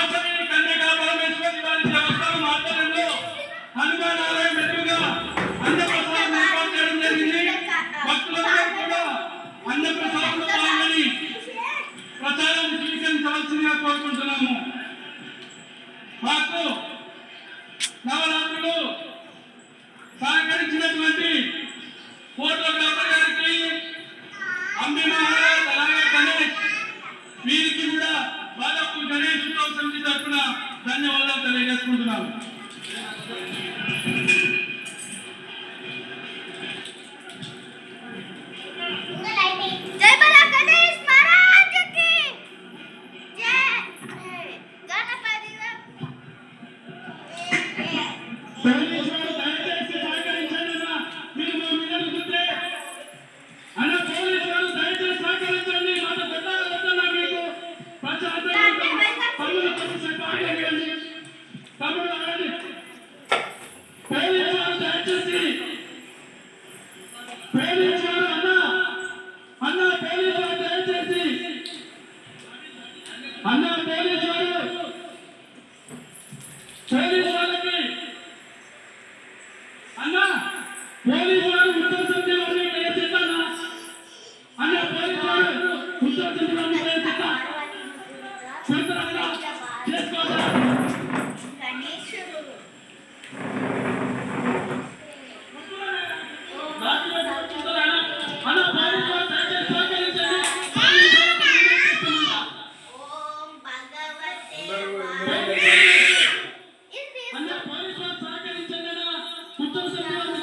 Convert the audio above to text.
ఆచరణ కన్యకా పరమేశ్వరి వారి దేవస్థానం ఆచరణలో హనుమానాలయం ఎదురుగా అన్నప్రసాదం ఏర్పాటు చేయడం జరిగింది. భక్తులందరూ కూడా అన్నప్రసాదంలో కోరుకుంటున్నాము. మాకు నవరాత్రులు సహకరించినటువంటి కోట్ల గారికి అంబి అలాగే గణేష్ వీరికి సమితి తరఫున ధన్యవాదాలు తెలియజేసుకుంటున్నాను. Thank you. అన్న పోలీసు వారు పోలీసు వాళ్ళకి అన్న పోలీసు వారు ఉత్తర సమితి వారిని ప్రయత్నిస్తాను అన్న? పోలీసు వారు ఉత్తర సమితి వారిని ప్రయత్నిస్తా చేసుకోవాలి 这个桌